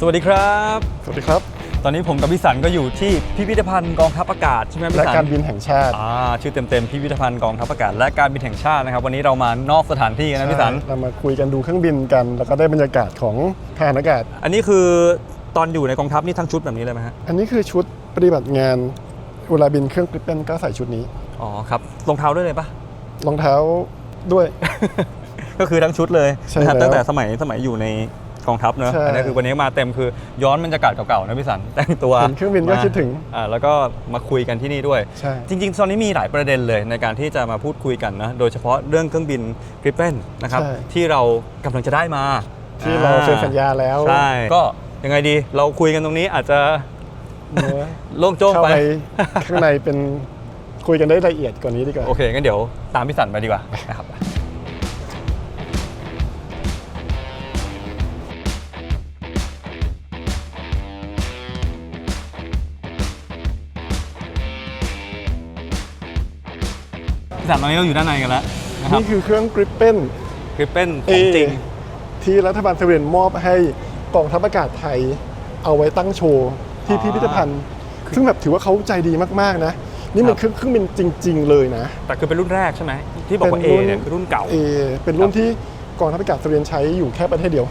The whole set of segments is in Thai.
สวัสดีครับ สวัสดีครับ ตอนนี้ผมกับพี่สันก็อยู่ที่พิพิธภัณฑ์กองทัพอากาศใช่ไหมพี่และสันการบินแห่งชาติอ่าชื่อเต็มๆพิพิธภัณฑ์กองทัพอากาศและการบินแห่งชาตินะครับ วันนี้เรามานอกสถานที่กันนะพี่สันใช่เรามาคุยกันดูเครื่องบินกัน แล้วก็ได้บรรยากาศของทหารอากาศ อันนี้คือตอนอยู่ในกองทัพนี่ทั้งชุดแบบนี้เลยไหมฮะอันนี้คือชุดปฏิบัติงานเวลาบินเครื่องกริปเปนก็ใส่ชุดนี้อ๋อครับรองเท้าด้วยเลยปะรองเท้าด้วย ก็คือทั้งชุดเลยใช่นะครับแล้วตั้งแต่สมัยสมัยอยู่ใน กองทัพเนอะใช่ อันนี้คือวันนี้มาเต็มคือย้อนบรรยากาศเก่าๆนะพี่สันแต่งตัวเห็นเครื่องบินก็มาคิดถึง อ่าแล้วก็มาคุยกันที่นี่ด้วย ใช่ จริงๆ ตอนนี้มีหลายประเด็นเลยในการที่จะมาพูดคุยกันนะ โดยเฉพาะเรื่องเครื่องบินกริปเปนนะครับ ใช่ ที่เรากำลังจะได้มาที่เราเซ็นสัญญาแล้วใช่ ก็ยังไงดีเราคุยกันตรงนี้อาจจะเนื้อโล่งโจ้งเข้าไป ไปข้างในเป็นคุยกันได้ละเอียดกว่านี้ดีกว่า โอเคงั้นเดี๋ยวตามพี่สันไปดีกว่านะครับ พี่สันตอนนี้เราอยู่ด้านในกันแล้วนะครับนี่คือเครื่องกริปเปนกริปเปนของจริง ที่รัฐบาลสวีเดนมอบให้กองทัพอากาศไทย เอาไว้ตั้งโชว์ที่อ๋อพิพิธภัณฑ์ ซึ่งแบบถือว่าเขาใจดีมากๆนะ นี่มัครันบเครื่องเครื่องบินจริง ๆ เลยนะ แต่คือเป็นรุ่นแรกใช่ไหมที่บอกว่า A เนี่ยคือรุ่นเก่าเอเป็นรุ่นที่กองทัพอากาศสวีเดนใช้อยู่แค่ประเทศเดียว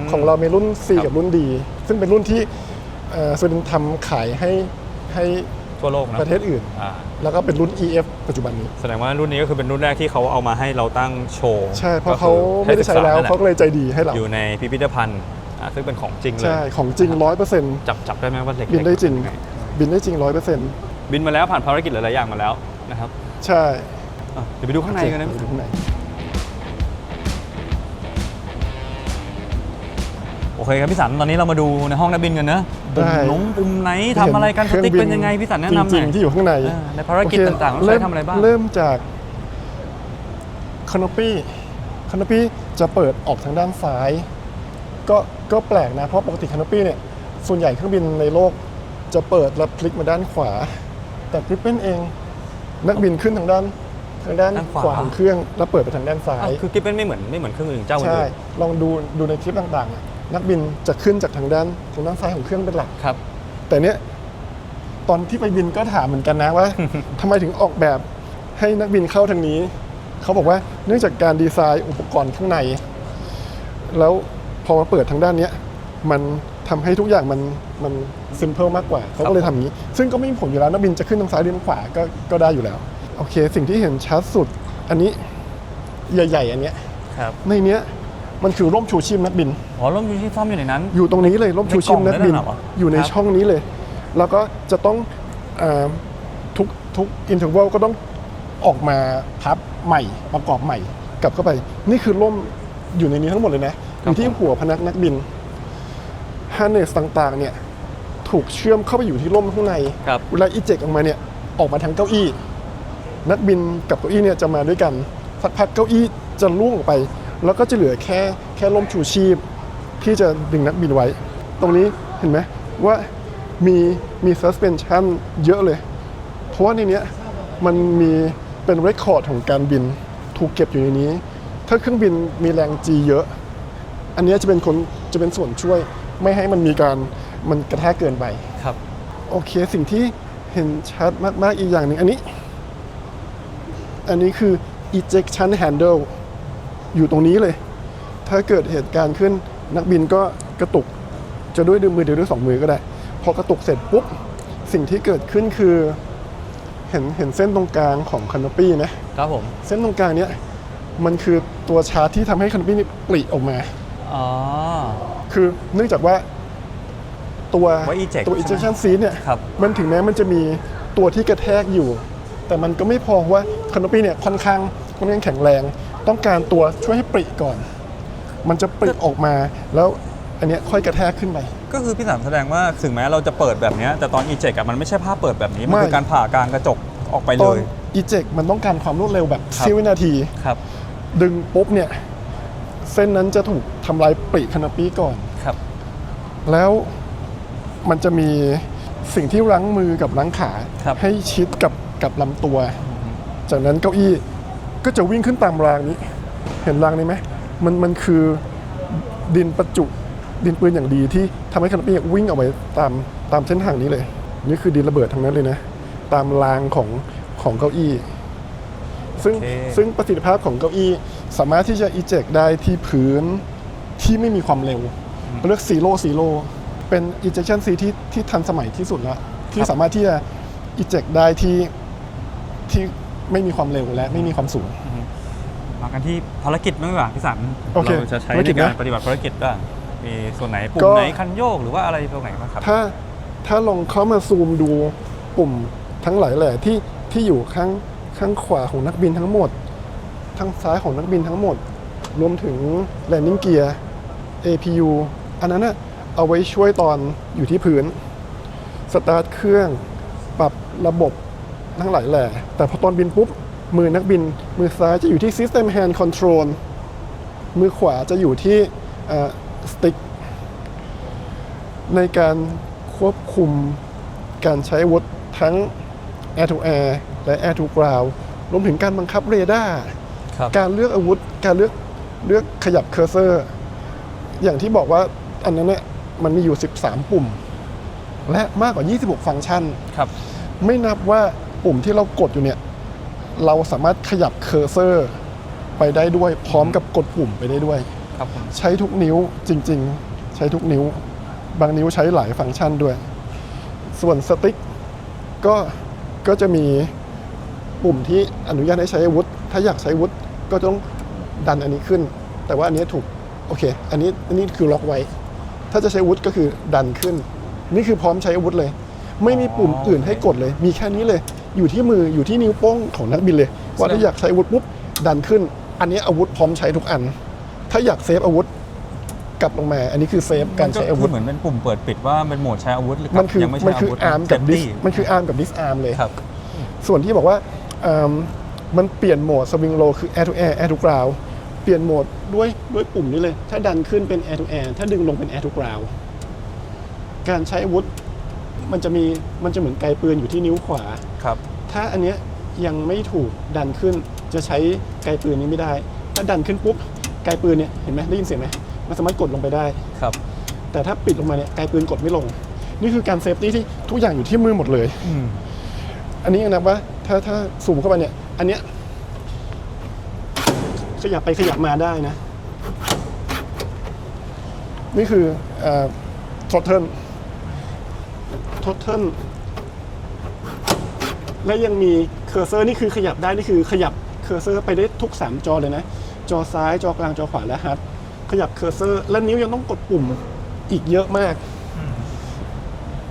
มของเรามีรุ่น C ครับกับรุ่น D ซึ่งเป็นรุ่นที่เอ่อสวีเดนทำขายให้ให้ ทั่วโลกนะประเทศอื่น อ่าแล้วก็เป็นรุ่น EF ปัจจุบันนี้ แสดงว่ารุ่นนี้ก็คือเป็นรุ่นแรกที่เขาเอามาให้เราตั้งโชว์ใช่ เพราะก็เขาคือไม่ได้ใช้แล้วศึกษนั่นหะเขาก็เลยใจดีให้เรา อยู่ในพิพิธภัณฑ์อ่าซึ่งเป็นของจริงเลย ใช่ ของจริง100%จับจับได้ไหมว่าเหล็กบินได้จริงเป็นยัไบินได้จริง100%บินมาแล้วผ่านภารกิจหลายๆอย่างมาแล้วนะครับ ใช่อะเดี๋ยวไปดูข้างในกันนะโอเคไปดูข้างใน เคครับพี่สันตอนนี้เรามาดูในห้องนักบินกันนะปุ่มได้นงปุ่มไหนทำอะไรกันสติ๊กเป็นยังไงพี่สันแนะนำหจน่ริอยงๆที่อยู่ข้างในอ่าในภารกิจโอเคต่างๆต้องใช้ทำอะไรบ้าง เริ่มจากคานปี้คานปี้จะเปิดออกทางด้านซ้าย ก็ก็แปลกนะ เพราะปกติคานปี้เนี่ย ส่วนใหญ่เครื่องบินในโลกจะเปิดแล้วพลิกมาด้านขวา แต่กริปเปนเองนักบินขึ้นทางด้านทางด้านด้านขวาขวาของเครื่องแล้วเปิดไปทางด้านซ้าอ้าวย คือกิ๊บเป็นไม่เหมือนไม่เหมือนเครื่องอื่นเจ้าอื่ใช่ นลองดูดูในคลิปต่างๆอะ นักบินจะขึ้นจากทางด้านทางด้านซ้ายของเครื่องเป็นหลัก ครับ แต่เนี้ยตอนที่ไปบินก็ถามเหมือนกันนะว่า ทำไมถึงออกแบบให้นักบินเข้าทางนี้ เขาบอกว่าเนื่องจากการดีไซน์อุปกรณ์ข้างใน แล้วพอมาเปิดทางด้านเนี้ยมันทำให้ทุกอย่างมันมันซิมเพิลมากกว่า เขาก็เลยทำอย่างนี้ ซึ่งก็ไม่มีผลอยู่แล้วนักบินจะขึ้นทางซ้ายหรือทางขวาก็ก็ได้อยู่แล้ว โอเค สิ่งที่เห็นชัดสุด อันนี้ใหญ่ ๆ อันเนี้ย ครับ ในเนี้ย มันคือร่มชูชีพนักบิน อ๋อร่มยูที่ซ่อมอยู่ในนั้น อยู่ตรงนี้เลยร่มชูชีพนักบินในกล่องนั่นน่ะเหรออยู่ในครับช่องนี้เลย แล้วก็จะต้องเออทุกทุกอินเทอร์วัลก็ต้องออกมาพับใหม่ประกอบใหม่กลับเข้าไป นี่คือร่มอยู่ในนี้ทั้งหมดเลยนะอยู่ที่หัวพนักนักบินฮาร์เนสต่างๆ เนี่ยถูกเชื่อมเข้าไปอยู่ที่ร่มข้างในครับเวลาอีเจกออกมาเนี่ยออกมาทางเก้าอี้ นักบินกับเก้าอี้เนี่ยจะมาด้วยกันสักพักเก้าอี้จะล่วงออกไป แล้วก็จะเหลือแค่แค่ร่มชูชีพ ที่จะดึงนักบินไว้ ตรงนี้เห็นไหมว่ามีมี suspension เยอะเลย เพราะว่าในเนี้ยมันมีเป็นเรคคอร์ดของการบินถูกเก็บอยู่ในนี้ ถ้าเครื่องบินมีแรง G เยอะ อันเนี้ยจะเป็นคนจะเป็นส่วนช่วยไม่ให้มันมีการมันกระแทกเกินไปครับ โอเคสิ่งที่เห็นชัดมาก ๆ อีกอย่างหนึ่งอันนี้ อันนี้คือ ejection handle อยู่ตรงนี้เลย ถ้าเกิดเหตุการณ์ขึ้นนักบินก็กระตุกจะด้วยมือเดียวด้วยสองมือก็ได้ พอกระตุกเสร็จปุ๊บ สิ่งที่เกิดขึ้นคือเห็นเห็นเส้นตรงกลางของคัน o ปี้ไหมครับผม เส้นตรงกลางเนี้ยมันคือตัวชาร์จที่ทำให้คัน o ปี้นี่ปลีออกมาอ๋อคือเนื่องจากว่าตัวว่า eject ตัวใช่ไหม ejection seat เนี่ยครับมันถึงแม้มันจะมีตัวที่กระแทกอยู่ แต่มันก็ไม่พอเพราะว่าคาน o ปี้เนี่ยค่อนข้างค่อนข้างแข็งแรง ต้องการตัวช่วยให้ปริก่อน มันจะปริออกมาแล้วอันเนี้ยค่อยกระแทกขึ้นไป ก็คือพี่สันแสดงว่าถึงแม้เราจะเปิดแบบเนี้ยแต่ตอน eject อะมันไม่ใช่ภาพเปิดแบบนี้ มันไม่คือการผ่ากลางกระจกออกไปตเลอนย eject มันต้องการความรวดเร็วแบบครับ เสี้ยววินาที ครับ ดึงปุ๊บเนี่ยเส้นนั้นจะถูกทำลายปริคาน o ปี้ก่อน ครับ แล้วมันจะมีสิ่งที่รั้งมือกับรั้งขา ครับ ให้ชิดกับกับลำตัว จากนั้นเก้าอี้ ก็จะวิ่งขึ้นตามรางนี้ เห็นรางนี้ไหมมันมันคือดินประจุดินปืนอย่างดีที่ทำให้คานาปี้วิ่งออกไปตามตามเส้นทางนี้เลย นี่คือดินระเบิดทั้งนั้นเลยนะ ตามรางของของเก้าอี้ ซึ่งโอเคซึ่งประสิทธิภาพของเก้าอี้สามารถที่จะอิเจกได้ที่พื้นที่ไม่มีความเร็วเรียกซีโร่ซีโร่เป็น ejection seat ที่ที่ทันสมัยที่สุดแล้วที่สามารถที่จะอิเจกได้ที่ที่ ไม่มีความเร็วและไม่มีความสูง มากันที่ภารกิจบ้างดีกว่าพี่สันโอเคเราจะใช้ภารในกิจการนะปฏิบัติภารกิจบ้างมีส่วนไหนปุ่ก็มไหนคันโยกหรือว่าอะไรตรงไหนบ้างครับ ถ้าถ้าลองเข้ามาซูมดูปุ่มทั้งหลายแหล่ที่ที่อยู่ข้างข้างขวาของนักบินทั้งหมด ทางซ้ายของนักบินทั้งหมด รวมถึง landing gear APU อันนั้นน่ะเอาไว้ช่วยตอนอยู่ที่พื้น สตาร์ทเครื่อง ปรับระบบ ทั้งหลายแหล่แต่พอตอนบินปุ๊บ มือนักบิน มือซ้ายจะอยู่ที่ System Hand Control มือขวาจะอยู่ที่สติ๊กในการควบคุมการใช้อาวุธทั้ง Air to Air และ Air to Ground รวมถึงการบังคับเรดาร์ครับการเลือกอาวุธ การเลือกเลือกขยับเคอร์เซอร์ อย่างที่บอกว่าอันนั้นเนี่ยมันมีอยู่ 13 ปุ่ม และมากกว่า 26 ฟังก์ชันครับไม่นับว่า ปุ่มที่เรากดอยู่เนี่ย เราสามารถขยับเคอร์เซอร์ไปได้ด้วยพร้อมกับกดปุ่มไปได้ด้วย ครับผมใช้ทุกนิ้วจริง ๆ ใช้ทุกนิ้ว บางนิ้วใช้หลายฟังก์ชันด้วย ส่วนสติ๊กก็ก็จะมีปุ่มที่อนุญาตให้ใช้อาวุธ ถ้าอยากใช้อาวุธก็ต้องดันอันนี้ขึ้น แต่ว่าอันนี้ถูกโอเค อันนี้อันนี้คือล็อกไว้ ถ้าจะใช้อาวุธก็คือดันขึ้น นี่คือพร้อมใช้อาวุธเลย ไม่มีปุ่มอื่นให้กดเลย มีแค่นี้เลย อยู่ที่มืออยู่ที่นิ้วโป้งของนักบินเลย ว่าถ้าอยากใช้อาวุธปุ๊บดันขึ้น อันนี้อาวุธพร้อมใช้ทุกอัน ถ้าอยากเซฟอาวุธกลับลงมา อันนี้คือเซฟการใช้อาวุธเหมือนเป็นปุ่มเปิดปิดว่าเป็นโหมดใช้อาวุธหรือมันคือยังไม่มันใช่อาคือวุธอาร์มกับดิส Safety มันคืออาร์มกับดิสอาร์มเลยครับ ส่วนที่บอกว่าอ่ามันเปลี่ยนโหมดสวิงโลคือ air to air air to ground เปลี่ยนโหมดด้วยด้วยปุ่มนี้เลย ถ้าดันขึ้นเป็น air to air ถ้าดึงลงเป็น air to ground การใช้อาวุธ มันจะมีมันจะเหมือนไกลปืนอยู่ที่นิ้วขวา ครับ ถ้าอันเนี้ยยังไม่ถูกดันขึ้นจะใช้ไกลปืนนี้ไม่ได้ ถ้าดันขึ้นปุ๊บไกลปืนเนี่ยเห็นไหมได้ยินเสียงไหมมันสามารถกดลงไปได้ ครับ แต่ถ้าปิดลงมาเนี่ยไกลปืนกดไม่ลง นี่คือการเซฟตี้ที่ทุกอย่างอยู่ที่มือหมดเลย อืม อันนี้นะว่าถ้าถ้าซูมเข้าไปเนี่ย อันเนี้ยขยับไปขยับมาได้นะ นี่คือทอทเทิล ทอทเทิลและยังมีเคอร์เซอร์นี่คือขยับได้นี่คือขยับเคอร์เซอร์ไปได้ทุก 3 จอเลยนะ จอซ้ายจอกลางจอขวาและฮัทขยับเคอร์เซอร์ และนิ้วยังต้องกดปุ่มอีกเยอะมาก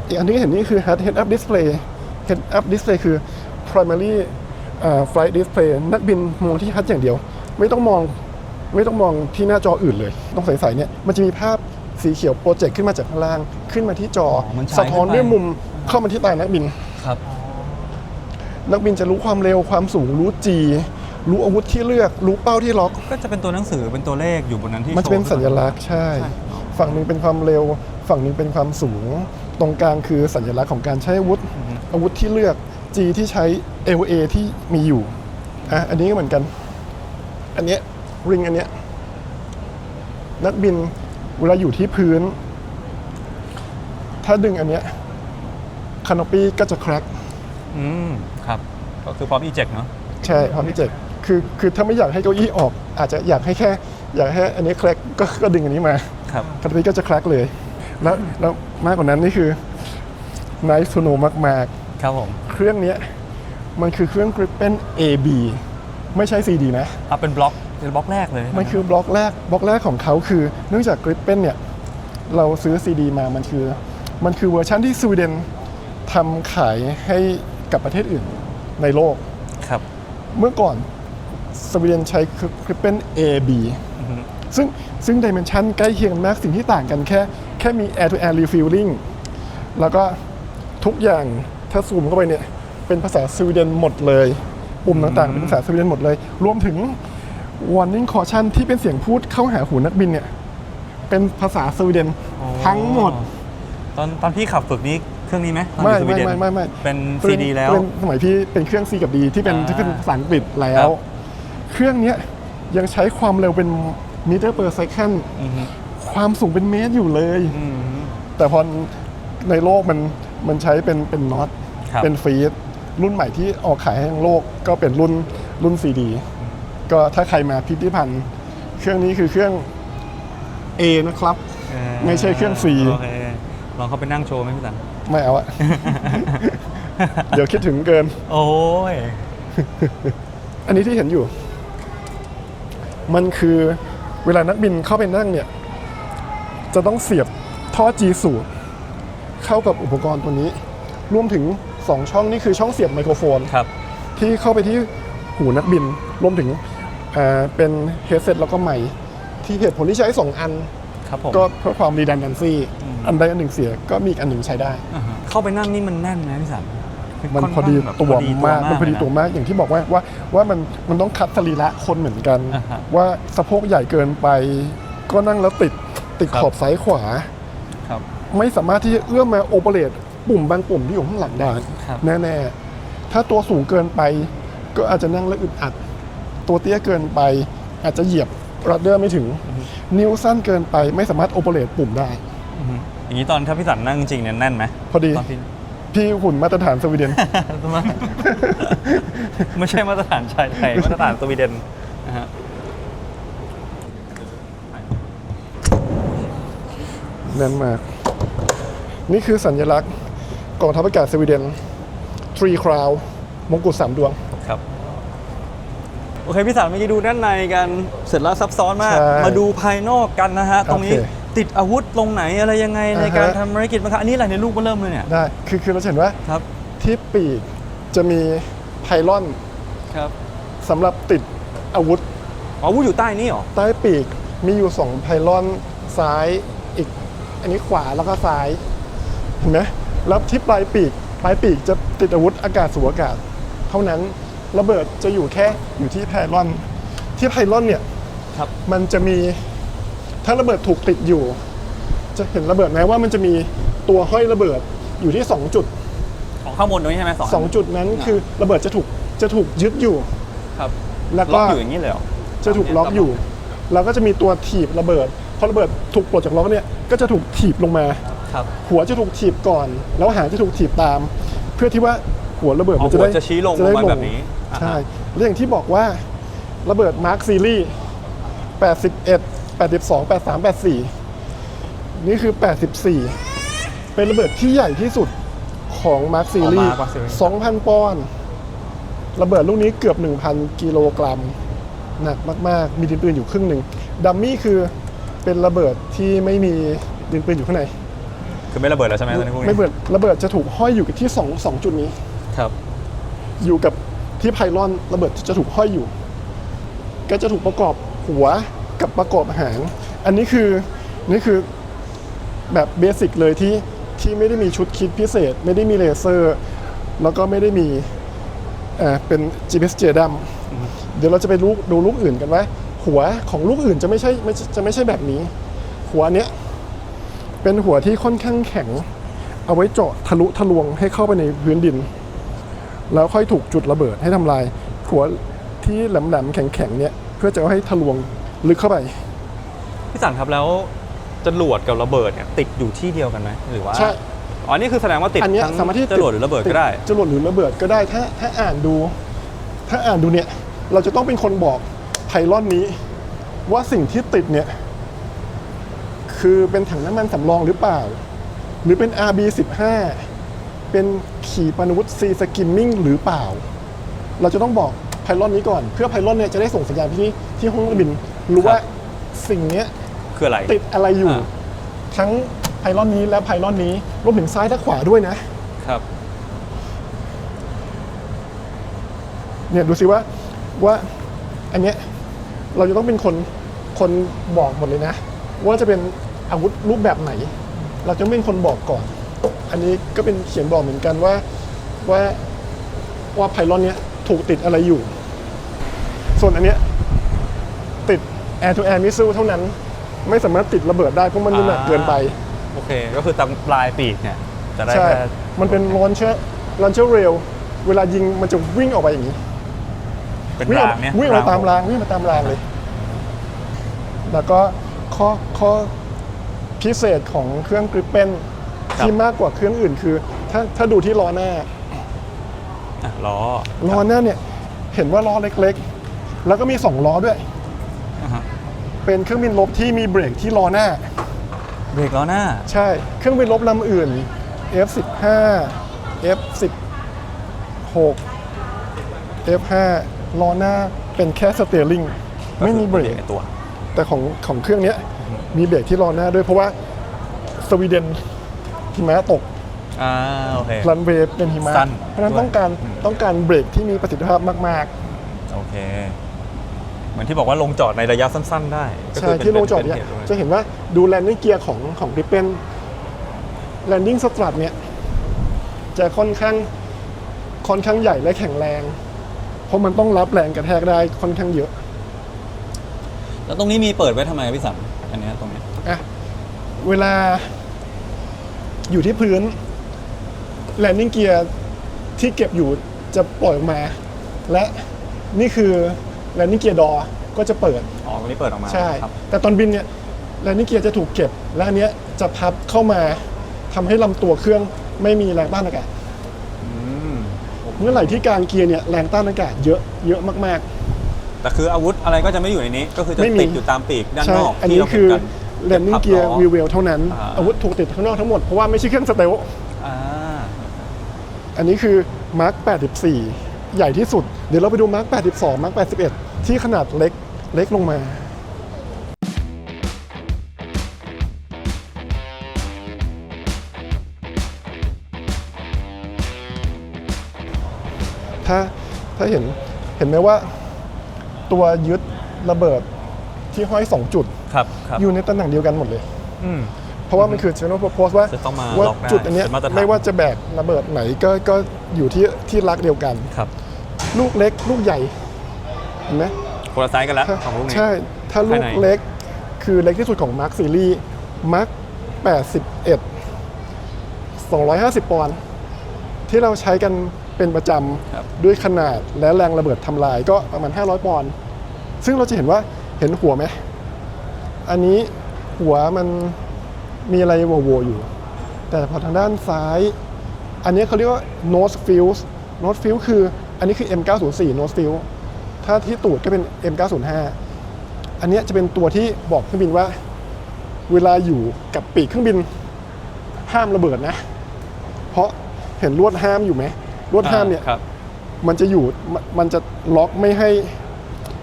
อีกอันที่เห็นนี่คือ head head up display head up display คือ primary อ flight display นักบินมองที่ฮัทอย่างเดียว ไม่ต้องมองไม่ต้องมองที่หน้าจออื่นเลย ต้องใสๆเนี่ยมันจะมีภาพ สีเขียวโปรเจกต์ขึ้นมาจากข้างล่าง ขึ้นมาที่จออ๋อมันฉายสะท้อนขึ้นไป ด้วยมุมเข้ามาที่ตานักบิน ครับ นักบินจะรู้ความเร็วความสูงรู้จี รู้อาวุธที่เลือก รู้เป้าที่ล็อก ก็จะเป็นตัวหนังสือเป็นตัวเลขอยู่บนนั้นที่มันจะเป็นโชว์สัญขึ้นมาลักษณ์ใช่ใช่ ฝั่งหนึ่งเป็นความเร็ว ฝั่งหนึ่งเป็นความสูง ตรงกลางคือสัญลักษณ์ของการใช้อาวุธ อาวุธที่เลือก G ที่ใช้ LA ที่มีอยู่อะอันนี้ก็เหมือนกัน อันเนี้ยริงอันเนี้ยนักบิน เวลาอยู่ที่พื้น ถ้าดึงอันเนี้ยคานอปี้ก็จะแครกอืมครับ ก็คือพร้อม eject เนาะใช่พร้อมที่จะคือคือถ้าไม่อยากให้เก้าอี้ออก อาจจะอยากให้แค่ อยากให้อันนี้แครกก็ก็ดึงอันนี้มาครับคาตาลีก็จะคลักเลย แล้วแล้วมากกว่านั้นนี่คือ Nice to know มากครับผมๆเครื่องเนี้ยมันคือเครื่อง Gripen AB ไม่ใช่ CD นะเอาเป็นบล็อก เป็นบล็อกแรกเลยมันคือบล็อกแรกบล็อกแรกของเขาคือเนื่องจาก Gripen เนี่ยเราซื้อ CD มามันคือ มันคือเวอร์ชันที่สวีเดนทำขายให้กับประเทศอื่นในโลกครับเมื่อก่อนสวีเดนใช้ Gripen AB อือฮึซึ่งซึ่งดิเมนชันใกล้เคียงกันมากสิ่งที่ต่างกันแค่แค่มี air to air refueling แล้วก็ทุกอย่างถ้าซูมเข้าไปเนี่ย เป็นภาษาสวีเดนหมดเลย ปุ่มต่างๆ เป็นภาษาสวีเดนหมดเลย รวมถึง warning caution ที่เป็นเสียงพูดเข้าหาหูนักบินเนี่ย เป็นภาษาสวีเดนทั้งหมด ตอนตอนพี่ขับฝึกนี้เครื่องนี้ไหมตอนไม่อยู่สวีไม่เดนไม่ไม่ไม่เป็นเป็น CD แล้ว เป็นสมัยพี่เป็นเครื่อง C กับ D ที่เป็นอ่าที่เป็นภาษาอังกฤษแล้ครัว บ เครื่องเนี้ยยังใช้ความเร็วเป็นมิเตอร์เปอร์ไซคันอือฮึความสูงเป็นเมตรอยู่เลย อืมแต่พอในโลกมันมันใช้เป็นเป็นน็อตครับ เป็นฟีดรุ่นใหม่ที่ออกขายให้ทั้งโลกก็เป็นรุ่นรุ่นซีดี ก็ถ้าใครมาพิพิธภัณฑ์ เครื่องนี้คือเครื่อง A นะครับเออไม่ใช่เครื่อง C โอเคลองเข้าไปนั่งโชว์ไหมพี่สัน ไม่เอาอะ เดี๋ยวคิดถึงเกิน โอ้ย อันนี้ที่เห็นอยู่ มันคือเวลานักบินเข้าไปนั่งเนี่ย จะต้องเสียบท่อ G สูตรเข้ากับอุปกรณ์ตัวนี้ รวมถึง 2 ช่องนี่คือช่องเสียบไมโครโฟน ครับ ที่เข้าไปที่หูนักบิน รวมถึงอ่า เป็นเฮดเซตแล้วก็ไมค์ที่เหตุผลที่ใช้ 2 อันครับผมก็เพื่อความ redundancy อันใดอันหนึ่งเสียก็มีอีกอันหนึ่งใช้ได้อ่าฮะเข้าไปนั่งนี่มันแน่นไหมพี่สันมันค่พอดีข้างแบบตัวมากมันพอดีเลยะตัวมากอย่างที่บอกว่าว่าว่ามันมันต้องคัดสรีระคนเหมือนกันอ่าฮะว่าสะโพกใหญ่เกินไป ก็นั่งแล้วติดติดครับขอบซ้ายขวาครับไม่สามารถที่จะเอื้อมมาโอเปเรตปุ่มบางปุ่มที่อยู่ข้างหลังได้ครับแน่ๆถ้าตัวสูงเกินไปก็อาจจะนั่งแล้วอึดอัด ตัวเตี้ยเกินไป อาจจะเหยียบรัดเดอร์ไม่ถึง นิ้วสั้นเกินไปไม่สามารถโอเปเรตปุ่มได้อือฮึอย่างนี้ตอนถ้าพี่สันนั่งจริงเนี่ยแน่นไหมพอดีตอนพี่พี่หุ่นมาตรฐานสวีเดน ไม่ใช่มาตรฐานชายไทยมาตรฐานสวีเดนนะฮะแน่นมาก นี่คือสัญลักษณ์กองทัพอากาศสวีเดน Three Crown มงกุฎสามดวงครับโอเคพี่สันเมื่อกี้ดูด้านในกันเสร็จแล้วซับซ้อนมาก ใช่มาดูภายนอกกันนะฮะ ตรงนี้โอเคติดอาวุธตรงไหนอะไรยังไงในอ่าฮะการทำภารกิจบ้างครับอันนี้อะไรในรูปก็เริ่มเลยเนี่ยได้คือคือเราจะเห็นว่าครับที่ปีกจะมีไพลอนครับสำหรับติดอาวุธ อ๋ออาวุธอยู่ใต้นี้เหรอ ใต้ปีกมีอยู่สองไพลอนซ้ายอีก อันนี้ขวาแล้วก็ซ้ายเห็นไหมแล้วที่ปลายปีกปลายปีกจะติดอาวุธอากาศสู่อากาศ เท่านั้น ระเบิดจะอยู่แค่อยู่ที่ไพลอน ที่ไพลอนเนี่ยครับมันจะมีถ้าระเบิดถูกติดอยู่ จะเห็นระเบิดไหมว่ามันจะมีตัวห้อยระเบิดอยู่ที่ 2 จุด ของข้างบนตรงนี้ใช่ไหมสอง2 จุดนั้นคือระเบิดจะถูกจะถูกยึดอยู่ ครับแล้วล็ก็อกอยู่อย่างนี้เลยเหรอจะถูกล็อกอยู่ แล้วก็จะมีตัวถีบระเบิดพอระเบิดถูกปลดจากล็อกเนี่ยก็จะถูกถีบลงมา ครับ หัวจะถูกถีบก่อน แล้วหางจะถูกถีบตาม เพื่อที่ว่า หัวระเบิดอ๋อมันจะได้หัวจะชี้ลงได้ลงมาแบบนี้อ่าฮะใช่แล้วอย่างที่บอกว่าระเบิดมาร์คซีรีส์81 82 83 84 นี่คือ 84 เป็นระเบิดที่ใหญ่ที่สุดของมาร์คซีรีส์อ๋อ Mark Series 2,000 ปอนด์ระเบิดลูกนี้เกือบ 1,000 กิโลกรัม หนักมาก ๆ มีดินปืนอยู่ครึ่งหนึ่งดัมมี่คือเป็นระเบิดที่ไม่มีดินปืนอยู่ข้างใน คือไม่ระเบิดแล้วใช่ไหมตอนนี้พวกนี้ไม่เบิดระเบิดจะถูกห้อยอยู่กับที่สองสองจุดนี้ ครับอยู่กับที่ไพลอนระเบิดจะถูกห้อยอยู่ ก็จะถูกประกอบหัวกับประกอบหาง อันนี้คือนี่คือแบบเบสิกเลยที่ที่ไม่ได้มีชุดคิดพิเศษ ไม่ได้มีเลเซอร์ แล้วก็ไม่ได้มีเอ่อเป็น GPS เจดัมเดี๋ยวเราจะไปลูกดูลูกอื่นกันว่าหัวของลูกอื่นจะไม่ใช่ไม่จะไม่ใช่แบบนี้ หัวเนี้ยเป็นหัวที่ค่อนข้างแข็ง เอาไว้เจาะทะลุทะลวงให้เข้าไปในพื้นดิน แล้วค่อยถูกจุดระเบิดให้ทำลายหัวที่แหลมๆแข็งๆเนี่ยเพื่อจะเอาให้ทะลวงลึกเข้าไปพี่สันครับแล้วจรวดกับระเบิดเนี่ยติดอยู่ที่เดียวกันไหมหรือว่าใช่อ๋อนี่คือแสดงว่าติดอันเนี้ยทั้งสามารถที่จรวดหรือระเบิดก็ได้จรวดหรือระเบิดก็ได้ถ้าถ้าอ่านดู ถ้าอ่านดูเนี่ยเราจะต้องเป็นคนบอกไพลอนนี้ ว่าสิ่งที่ติดเนี่ยคือเป็นถังน้ำมันสำรองหรือเปล่า หรือเป็น RB15 เป็นขีปนาวุธซีสกิมมิ่งหรือเปล่า เราจะต้องบอกไพลอนนี้ก่อน เพื่อไพลอนเนี่ยจะได้ส่งสัญญาณไปที่ที่ห้องนักบิน รู้ว่าสิ่งเนี้ยคืออะไรติดอะไรอยู่อ่าทั้งไพลอนนี้และไพลอนนี้รวมถึงซ้ายและขวาด้วยนะครับเนี่ยดูสิว่าว่าอันเนี้ยเราจะต้องเป็นคนคนบอกหมดเลยนะ ว่าจะเป็นอาวุธรูปแบบไหน เราจะเป็นคนบอกก่อน อันนี้ก็เป็นเขียนบอกเหมือนกันว่าว่าว่าไพลอนเนี้ยถูกติดอะไรอยู่ ส่วนอันเนี้ยติด air to air missile เท่านั้น ไม่สามารถติดระเบิดได้เพราะมันน้ำหนักเกินไป โอเค ก็คือตรงปลายปีกเนี่ยจะได้ใช่ แค่มันเป็นลอนเชอร์ลอนเชอร์เรลเวลายิงมันจะวิ่งออกไปอย่างนี้ เป็นวิ่งอราอกงเนี่ยวิ่งมาตามรางวิ่งมาตามรางเลย แล้วก็ข้อข้อพิเศษของเครื่องกริปเป็น ครับ ที่มากกว่าเครื่องอื่นคือ ถ้าถ้าดูที่ล้อหน้าอะล้อล้อหน้าเนี่ยเห็นว่าล้อเล็กๆ แล้วก็มี2ล้อด้วย อะฮะเป็นเครื่องบินรบที่มีเบรกที่ล้อหน้า เบรกล้อหน้า ใช่เครื่องบินรบลำอื่น F15 F16 F5 ล้อหน้าเป็นแค่สเตอร์ลิงไม่มีเบรก ในตัว แต่ของของเครื่องเนี้ยมีเบรกที่ล้อหน้าด้วยเพราะว่าสวีเดน หิมะตกอ่าโอเค รันเวย์เป็นหิมะสั้นเพราะฉะนั้นด้วยต้องการต้องการเบรกที่มีประสิทธิภาพมาก โอเค เหมือนที่บอกว่าลงจอดในระยะสั้น ๆ ได้ๆ ก็ใช่คือป็ที่ลงจอดป็เนี่ยหตุด้วยจะเห็นว่าดูแลนดิ้งเกียร์ของของริปเป็นแลนดิ้งสตรัทเนี่ยจะค่อนข้างค่อนข้างใหญ่และแข็งแรง เพราะมันต้องรับแรงกระแทกได้ค่อนข้างเยอะ แล้วตรงนี้มีเปิดไว้ทำไมพี่สันอันเนี้ยตรงเนี้ยอะเวลา อยู่ที่พื้นแลนดิ้งเกียร์ที่เก็บอยู่จะปล่อยออกมา และนี่คือแลนดิ้งเกียร์ดอก็จะเปิดอ๋อตรงนี้เปิดออกมาใช่ ครับแต่ตอนบินเนี่ยแลนดิ้งเกียร์จะถูกเก็บ และอันเนี้ยจะพับเข้ามาทำให้ลำตัวเครื่องไม่มีแรงต้านอากาศ อืมเมื่อไหร่ที่กลางเกียร์เนี่ยแรงต้านอากาศเยอะเยอะมาก แต่คืออาวุธอะไรก็จะไม่อยู่ในนี้ ก็คือจะไม่มี ติดอยู่ตามปีกด้าๆนใช่นอกอันที่นี้เราคือเห็นกัน แลนดิ้งเกียร์พับล้อวีเวลเท่านั้น อ่า อาวุธถูกติดข้างนอกทั้งหมด เพราะว่าไม่ใช่เครื่องสเตลอ่าอันนี้คือ Mark 84 ใหญ่ที่สุด เดี๋ยวเราไปดู Mark 82 Mark 81 ที่ขนาดเล็กเล็กลงมา ถ้าถ้าเห็นเห็นไหมว่า ตัวยึดระเบิด ที่ห้อย 2 จุด ครับครับอยู่ในตำแหน่งเดียวกันหมดเลย อืม เพราะว่ามันคือ general purpose ว่าจะต้องมาว่าล็อกได้จุดอันเนี้ยเป็นมาตรฐาน ไม่ว่าจะแบกระเบิดไหนก็ก็อยู่ที่ที่รักเดียวกัน ครับลูกเล็กลูกใหญ่เห็นไหมคนละไซส์กันแล้วถ้าของลูกนี้ ใช่ ถ้าลูกภายใน เล็กคือเล็กที่สุดของ Mark Series Mark 81 250 ปอนด์ที่เราใช้กันเป็นประจครับำด้วยขนาดและแรงระเบิดทำลายก็ประมาณ 500 ปอนด์ซึ่งเราจะเห็นว่า เห็นหัวไหม อันนี้หัวมันมีอะไรโวๆอยู่ แต่พอทางด้านซ้าย อันนี้เขาเรียกว่า nose fuse nose fuse คือ อันนี้คือ M904 nose fuse ถ้าที่ตูดก็เป็น M905 อันเนี้ยจะเป็นตัวที่บอกเครื่องบินว่า เวลาอยู่กับปีกเครื่องบินห้ามระเบิดนะ เพราะเห็นลวดห้ามอยู่ไหมลวดห้ามเนี่ยครับมันจะอยู่มันมันจะล็อกไม่ให้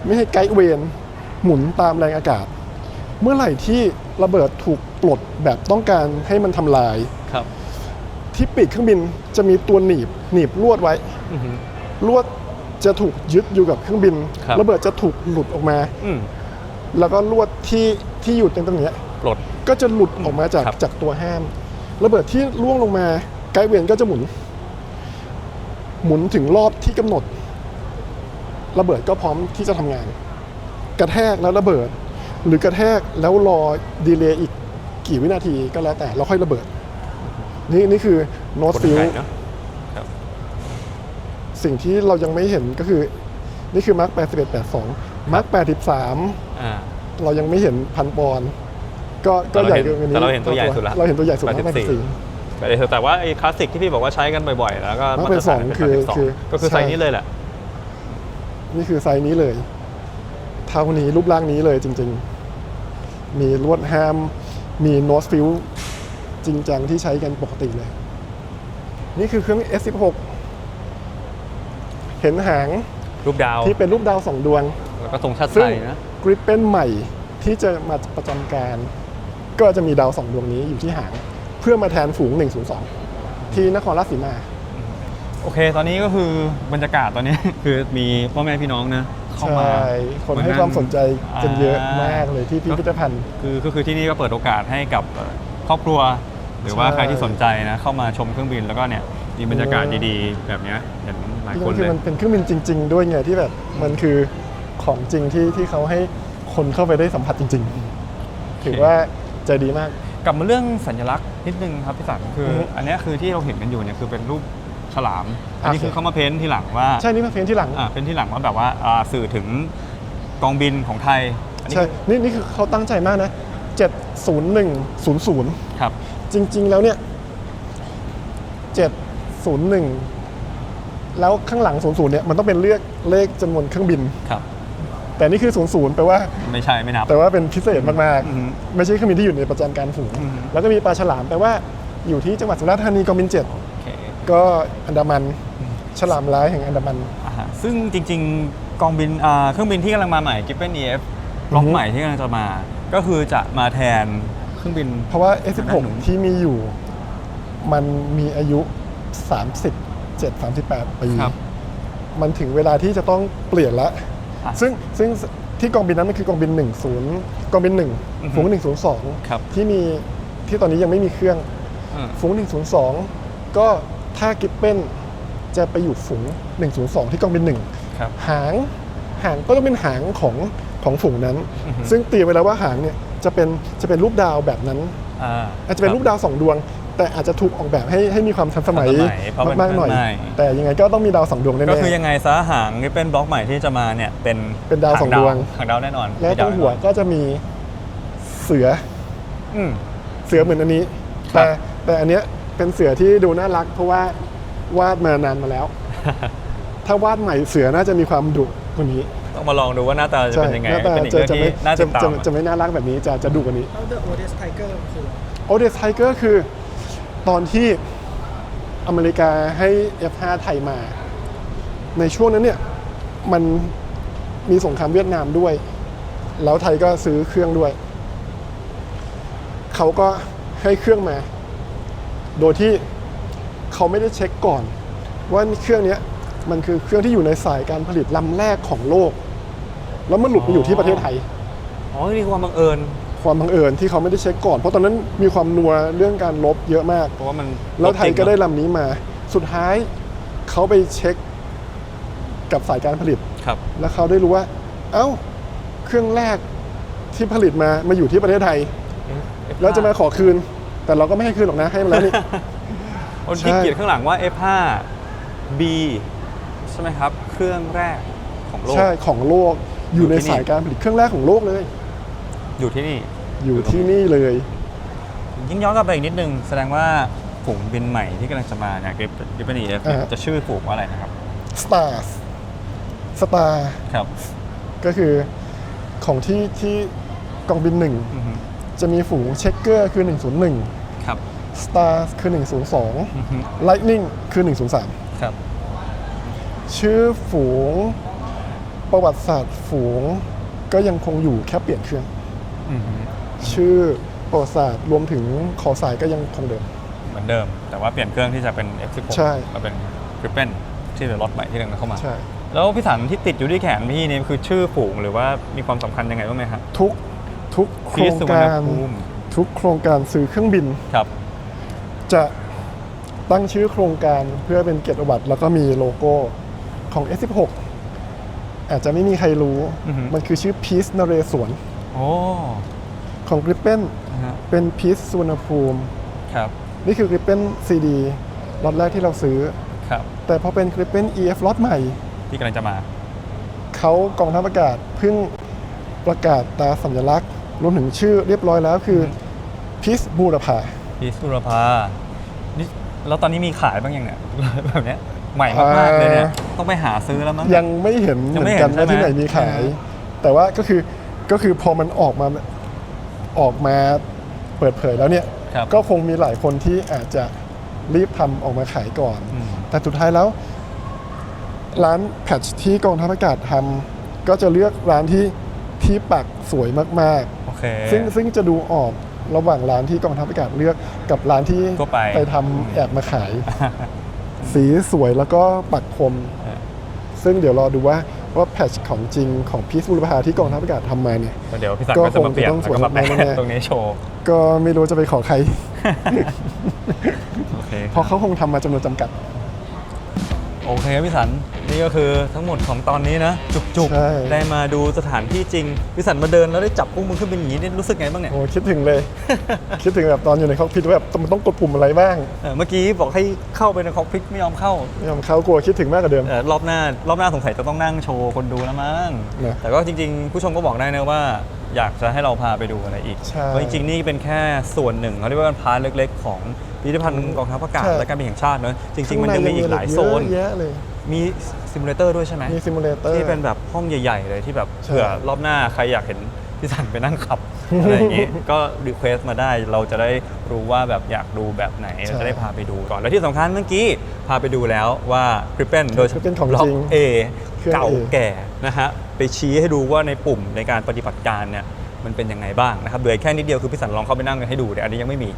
ไม่ให้ไกด์เวน หมุนตามแรงอากาศ เมื่อไหร่ที่ระเบิดถูกปลดแบบต้องการให้มันทำลาย ครับ ที่ปีกเครื่องบินจะมีตัวหนีบหนีบลวดไว้ อือหือ ลวดจะถูกยึดอยู่กับเครื่องบินครับระเบิดจะถูกหลุดออกมา อืมแล้วก็ลวดที่ที่อยู่ตรงตรงเนี้ยปลด ก็จะหลุดออกมาจากครับ จากตัวห้าม ระเบิดที่ล่วงลงมาไกด์เวนก็จะหมุน หมุนถึงรอบที่กำหนด ระเบิดก็พร้อมที่จะทำงาน กระแทกแล้วระเบิด หรือกระแทกแล้วรอดีเลย์อีกกี่วินาทีก็แล้วแต่แล้วค่อยระเบิด นี่นี่คือโน้ตกลฟิลไกเนอะสิ่งที่เรายังไม่เห็นก็คือ นี่คือมาร์ก81 82มาร์ก83อ่าเรายังไม่เห็นพันปอนด์ก็ก็แต่เราใหญ่เห็นเกินกว่านี้แต่เราเห็นตัวใหญ่สุดละเราเห็นตัวใหญ่สุดมาร์ก84 84แต่แต่ว่าไอ้คลาสสิกที่พี่บอกว่าใช้กันบ่อยๆ แล้วก็มันมาเป็นตรฐานสองเป็นคือ32คือก็คือไซส์ใช่นี้เลยแหละ นี่คือไซส์นี้เลย เท่านี้รูปร่างนี้เลยจริง ๆ มีลวดแฮมมีโนสฟิลจริงจังที่ใช้กันปกติเลย นี่คือเครื่อง S16 เห็นหางรูปดาวที่เป็นรูปดาวสองดวง แล้วก็ทรงชาติซึ่ไทงยนะกริปเป็นใหม่ที่จะมาประจำการ ก็จะมีดาวสองดวงนี้อยู่ที่หาง เพื่อมาแทนฝูง 102 ที่นครราชสีมา โอเค ตอนนี้ก็คือบรรยากาศตอนนี้ คือมีพ่อแม่พี่น้องนะ เข้าใช่มาคนให้ความสนใจกันเยอะมากเลยที่พิก็พิธภัณฑ์คือก็คือที่นี่ก็เปิดโอกาสให้กับเอ่อครอบครัว หรือว่าใช่ใครที่สนใจนะเข้ามาชมเครื่องบินแล้วก็เนี่ยมีบรรยากาศดีๆ แบบเนี้ยเห็นหลายที่คนคืเลอยมันเป็นเครื่องบินจริง ๆ ด้วยไงที่แบบมันคือของจริงที่ที่เขาให้คนเข้าไปได้สัมผัสจริง ๆ ถือว่าใจดีมากกลับมาเรื่องสัญลักษณ์นิดนึงครับพี่สันคือออฮึอันเนี้ยคือที่เราเห็นกันอยู่เนี่ยคือเป็นรูป ฉลาม อันนี้โอเคคือเขามาเพ้นท์ทีหลังว่าใช่นี่มาเพ้นที่หลังอ่าเป็นที่หลังว่าแบบว่าอ่าสื่อถึงกองบินของไทยอันนี้ใช่นี่นี่คือเขาตั้งใจมากนะเจ็ด7100ครับ จริง ๆ แล้วเนี่ย701 แล้วข้างหลัง 00เนี่ยมันต้องเป็นเลือกเลขจำนวนเครื่องบินครับ แต่นี่คือ 00แปลว่าไม่ใช่ไม่นับแต่ว่าเป็นพิเศษมากอือฮึๆไม่ใช่เครื่องบินที่อยู่ในประจำการฝูงอือฮึแล้วก็มีปลาฉลามแปลว่าอยู่ที่จังหวัดสุราษฎร์ธานีกองบินโอเค7 ก็อันดามันฉลามร้ายแห่งอันดามัน อ่าฮะซึ่งจริงๆกองบินอ่าเครื่องบินที่กำลังมาใหม่ g i p p e n EF ล็อกอือฮึ ใหม่ที่กำลังจะมา ก็คือจะมาแทนเครื่องบิน เพราะว่าด้าน S16 นู้นที่มีอยู่ มันมีอายุ 37 38 ปี ครับมันถึงเวลาที่จะต้องเปลี่ยนละ อะซึ่งซึ่งที่กองบินนั้นมันคือกองบิน 10 กองบินอือฮึ1ฝูง ครับ 102 ที่มีที่ตอนนี้ยังไม่มีเครื่องอืมฝูง 102 ก็ ถ้ากิปเป้นจะไปอยู่ฝูง 102 ที่กองบิน1ครับ หางหางก็ต้องเป็นหางของของฝูงนั้น อือฮึ ซึ่งเตรียมไว้แล้วว่าหางเนี่ยจะเป็นจะเป็นรูปดาวแบบนั้น อ่าอาจจะเป็นรูปดาวสองดวง แต่อาจจะถูกออกแบบให้ให้มีความทันสมัยทันสมัยเพราะมันมากๆหน่อยใหม่แต่ยังไงก็ต้องมีดาวสองดวงแน่ ก็คือๆยังไงซะหางที่เป็นบล็อกใหม่ที่จะมาเนี่ยเป็นเป็นดาวสองดวง หางดาวแน่นอนและมีตดารงหัวแน่นอนก็จะมีเสืออืม เสือเหมือนอันนี้ ครับ แต่แต่อันเนี้ย เป็นเสือที่ดูน่ารัก เพราะว่าวาดมานานมาแล้ว ถ้าวาดใหม่เสือน่าจะมีความดุกว่านี้ต้องมาลองดูว่าหน้าตาจะใช่เป็นยังไงหน้าตาเป็นอีกจะเรื่องจะที่ไม่น่าจะติดตามจะจะไม่น่ารักแบบนี้จะจะดุกว่านี้แล้ว The Oldest Tiger คือโอเดสไทเกอร์คือตอนที่อเมริกาให้ F5 ไทยมา ในช่วงนั้นเนี่ยมันมีสงครามเวียดนามด้วย แล้วไทยก็ซื้อเครื่องด้วย เขาก็ให้เครื่องมา โดยที่เขาไม่ได้เช็คก่อน ว่าเครื่องเนี้ยมันคือเครื่องที่อยู่ในสายการผลิตลำแรกของโลก แล้วมันหลุดไปอยู่ที่ประเทศไทย อ๋อนี่คือความบังเอิญ ความบังเอิญที่เขาไม่ได้เช็คก่อน เพราะตอนนั้นมีความนัวเรื่องการลบเยอะมาก เพราะว่ามันแล้วไทยก็ได้จริงเนลำนี้มา สุดท้ายเขาไปเช็คกับสายการผลิตอะครับ แล้วเขาได้รู้ว่า เอ้า เครื่องแรกที่ผลิตมามาอยู่ที่ประเทศไทย แล้วจะมาขอคืน แต่เราก็ไม่ให้คืนหรอกนะให้มาแล้วนี่ คนที่ใช่ เขียนข้างหลังว่า F5 B ใช่ไหมครับ เครื่องแรกของโลก ใช่ของโลกอยู่ในอยู่ที่นี่ สายการผลิตเครื่องแรกของโลกเลย อยู่ที่นี่ อยู่ที่นี่เลย ยิ่งย้อนกลับไปอีกนิดนึง แสดงว่าฝูงบินใหม่ที่กำลังจะมาเนี่ยกริปกริปเปอร์นีเอฟอ่าฮะ จะชื่อฝูงว่าอะไรนะครับ Stars Star ครับก็คือของที่ที่กองบินหนึ่ง อือฮึจะมีฝูงเช็คเกอร์คือ 101 ครับ Stars คืออือฮึ102 Lightning คือ 103 ครับ ชื่อฝูงประวัติศาสตร์ฝูงก็ยังคงอยู่แค่เปลี่ยนเครื่องอือฮึชื่อประวัติศาสตร์รวมถึงขอสายก็ยังคงเดิม เหมือนเดิม แต่ว่าเปลี่ยนเครื่องที่จะเป็น F16 ใช่มาเป็นกริปเปนที่เป็นรถใหม่ที่กำลังเข้ามาใช่แล้วพี่สันที่ติดอยู่ที่แขนพี่นี่คือชื่อฝูงหรือว่ามีความสำคัญยังไงบ้างไหมครับทุกทุกโครพีงสุวรรณการภูมิทุกโครงการซื้อเครื่องบินครับ จะตั้งชื่อโครงการเพื่อเป็นเกียรติประวัติแล้วก็มีโลโก้ของ S16 อาจจะไม่มีใครรู้ อือฮึมันคือชื่อ Peace นเรศวรโอ้ของ Gripen นะฮะเป็น Peace สุวรรณภูมิ ครับนี่คือ Gripen CD ล็อตแรกที่เราซื้อ ครับ แต่พอเป็น Gripen EF ล็อตใหม่ ที่กำลังจะมา เขากองทัพอากาศเพิ่งประกาศตราสัญลักษณ์รวมถึงชื่อเรียบร้อยแล้วคือ Peace บูรพา พีสุรภานี่แล้วตอนนี้มีขายบ้างยังเนี่ย แบบเนี้ยใหม่มากๆเลยเนี่ยต้องไปหาซื้อแล้วมั้ง ยังไม่เห็นเหยังมืไม่อนเห็นกันว่าใช่ไหม ที่ไหนมีขาย แต่ว่าก็คือก็คือพอมันออกมาออกมาเปิดเผยแล้วเนี่ย ครับ ก็คงมีหลายคนที่อาจจะรีบทำออกมาขายก่อน อืม แต่สุดท้ายแล้ว ร้านแพทชที่กองทัพอากาศทำก็จะเลือกร้านที่ที่ปักสวยมากโอเค ๆ ซึ่งซึ่งจะดูออก ระหว่างร้านที่กองทัพอากาศเลือกกับร้านที่ทั่วไป ไปทำแอบมาขาย สีสวยแล้วก็ปักคมเออซึ่งเดี๋ยวรอดูว่าว่าแพทชของจริงของพีซบุรพาที่กองทัพอากาศทำมาเนี่ย เดี๋ยวพี่สันก็ก็จะมาเปลี่ยนคงจะต้องแล้วก็มาแปะสวยมากแน่ๆตรงนี้โชว์ก็ไม่รู้จะไปขอใคร โอเคเพราะเขาคงทำมาจำนวนจำกัด โอเคครับพี่สันนี่ก็คือทั้งหมดของตอนนี้นะ จุกใช่ ๆ ได้มาดูสถานที่จริงพี่สันมาเดินแล้วได้จับพวกมึงขึ้นเป็นอย่างนี้นี่รู้สึกไงบ้างเนี่ยโอ้คิดถึงเลย คิดถึงแบบตอนอยู่ในคอกพิทว่าแบบมันต้องกดปุ่มอะไรบ้างเออเมื่อกี้บอกให้เข้าไปในคอกพิทไม่ยอมเข้าไม่ยอมเข้ากลัวคิดถึงมากกว่าเดิม เอ่อรอบหน้ารอบหน้าสงสัยจะต้องนั่งโชว์คนดูแล้วมั้งนะ แต่ก็จริง ๆ ผู้ชมก็บอกได้นะว่า อยากจะให้เราพาไปดูอะไรอีกใช่เพราะจริงๆนี่เป็นแค่ส่วนหนึ่งเขาเรียกว่าเป็นพาร์ทเล็ก ๆ ของพิพิธภัณฑ์กองทัพอากาศใช่ และการบินแห่งชาติเนอะจริง ๆ มันยังมีอีกหลายโซน เยอะแยะเลยมีซิมูเลเตอร์ด้วยใช่ไหมมีซิมูเลเตอร์ ที่เป็นแบบห้องใหญ่ๆเลยที่แบบใช่ เผื่อรอบหน้าใครอยากเห็นพี่สันไปนั่งขับ อะไรอย่างงี้ ก็รีเควสมาได้เราจะได้รู้ว่าแบบอยากดูแบบไหนเราจะได้พาไปดูก่อน และที่สำคัญเมื่อกี้พาไปดูแล้วว่าคริปเปนโดย Gripen ของล็อกจริง A เครื่อง เก่า A แก่นะฮะไปชี้ให้ดูว่าในปุ่มในการปฏิบัติการเนี่ยมันเป็นยังไงบ้างนะครับเหลือแค่นิดเดียวคือพี่สันลองเข้าไปนั่งกันให้ดูแต่อันนี้ยังไม่มี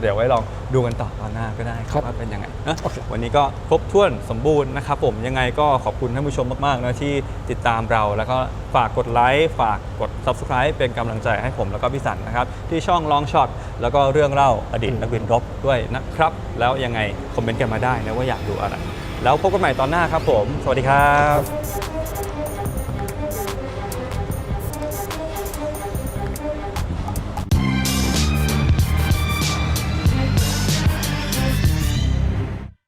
เดี๋ยวไว้ลองดูกันต่อตอนหน้าก็ได้ครับว่าเป็นยังไงนะโอเควันนี้ก็ครบถ้วนสมบูรณ์นะครับผมยังไงก็ขอบคุณท่านผู้ชมมากๆนะที่ติดตามเราแล้วก็ฝากกดไลค์ฝากกด Subscribe เป็นกำลังใจให้ผมแล้วก็พี่สันนะครับที่ช่องลองช็อตแล้วก็เรื่องเล่าอดีตนักบินรบด้วยนะครับ แล้วยังไงคอมเมนต์กันมาได้นะว่าอยากดูอะไร แล้วพบกันใหม่ตอนหน้าครับผม สวัสดีครับ